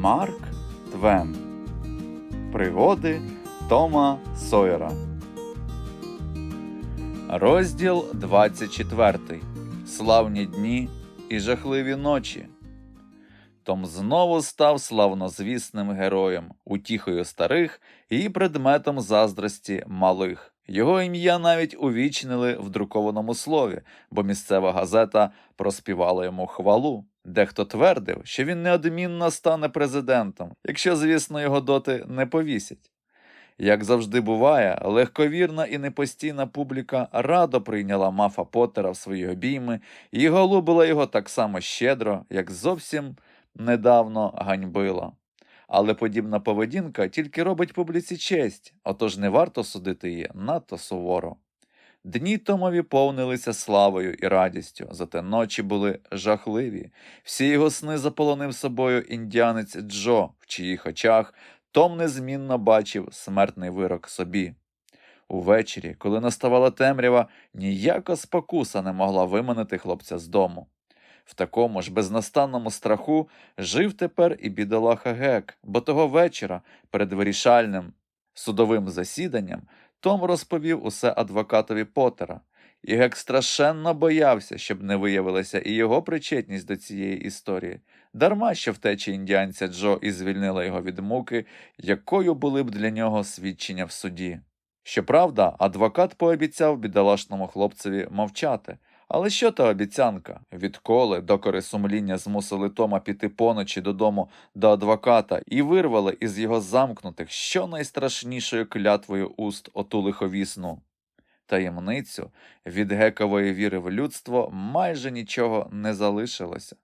Марк Твен. Пригоди Тома Сойера. Розділ 24. Славні дні і жахливі ночі. Том знову став славнозвісним героєм, утіхою старих і предметом заздрості малих. Його ім'я навіть увічнили в друкованому слові, бо місцева газета проспівала йому хвалу. Дехто твердив, що він неодмінно стане президентом, якщо, звісно, його доти не повісять. Як завжди буває, легковірна і непостійна публіка радо прийняла Мафа Поттера в свої обійми і голубила його так само щедро, як зовсім недавно ганьбила. Але подібна поведінка тільки робить публіці честь, отож не варто судити її надто суворо. Дні Томові повнилися славою і радістю, зате ночі були жахливі. Всі його сни заполонив собою індіанець Джо, в чиїх очах Том незмінно бачив смертний вирок собі. Увечері, коли наставала темрява, ніяка спокуса не могла виманити хлопця з дому. В такому ж безнастанному страху жив тепер і бідолаха Гек, бо того вечора, перед вирішальним судовим засіданням, Том розповів усе адвокатові Поттера. І Гек страшенно боявся, щоб не виявилася і його причетність до цієї історії. Дарма що втеча індіанця Джо і звільнила його від муки, якою були б для нього свідчення в суді. Щоправда, адвокат пообіцяв бідолашному хлопцеві мовчати. Але що та обіцянка? Відколи докори сумління змусили Тома піти поночі додому до адвоката і вирвали із його замкнутих що найстрашнішою клятвою уст оту лиховісну таємницю від гекової віри в людство майже нічого не залишилося.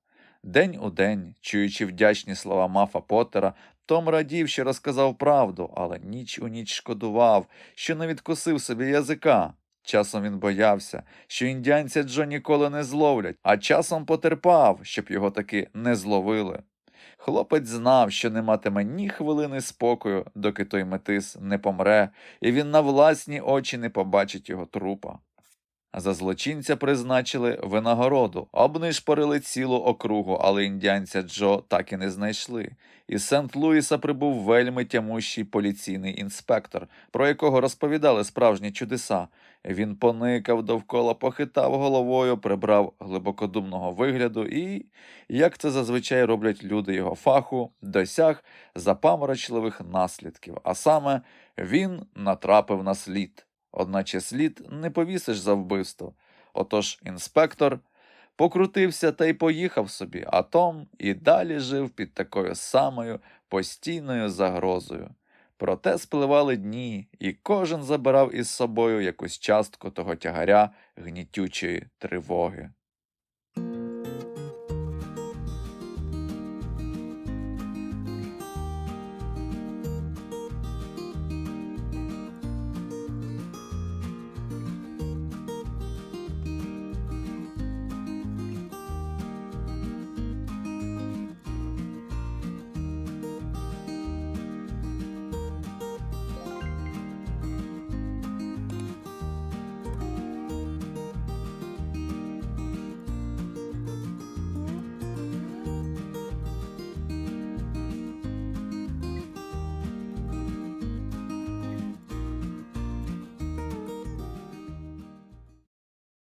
День у день, чуючи вдячні слова Мафа Поттера, Том радів, що розказав правду, але ніч у ніч шкодував, що не відкусив собі язика. Часом він боявся, що індіанця Джо ніколи не зловлять, а часом потерпав, щоб його таки не зловили. Хлопець знав, що не матиме ні хвилини спокою, доки той метис не помре, і він на власні очі не побачить його трупа. За злочинця призначили винагороду, обнишпорили цілу округу, але індіанця Джо так і не знайшли. Із Сент-Луіса прибув вельми тямущий поліційний інспектор, про якого розповідали справжні чудеса. Він поникав довкола, похитав головою, прибрав глибокодумного вигляду і, як це зазвичай роблять люди його фаху, досяг запаморочливих наслідків, а саме він натрапив на слід. Одначе слід не повісиш за вбивство. Отож інспектор покрутився та й поїхав собі, а Том і далі жив під такою самою постійною загрозою. Проте спливали дні, і кожен забирав із собою якусь частку того тягаря гнітючої тривоги.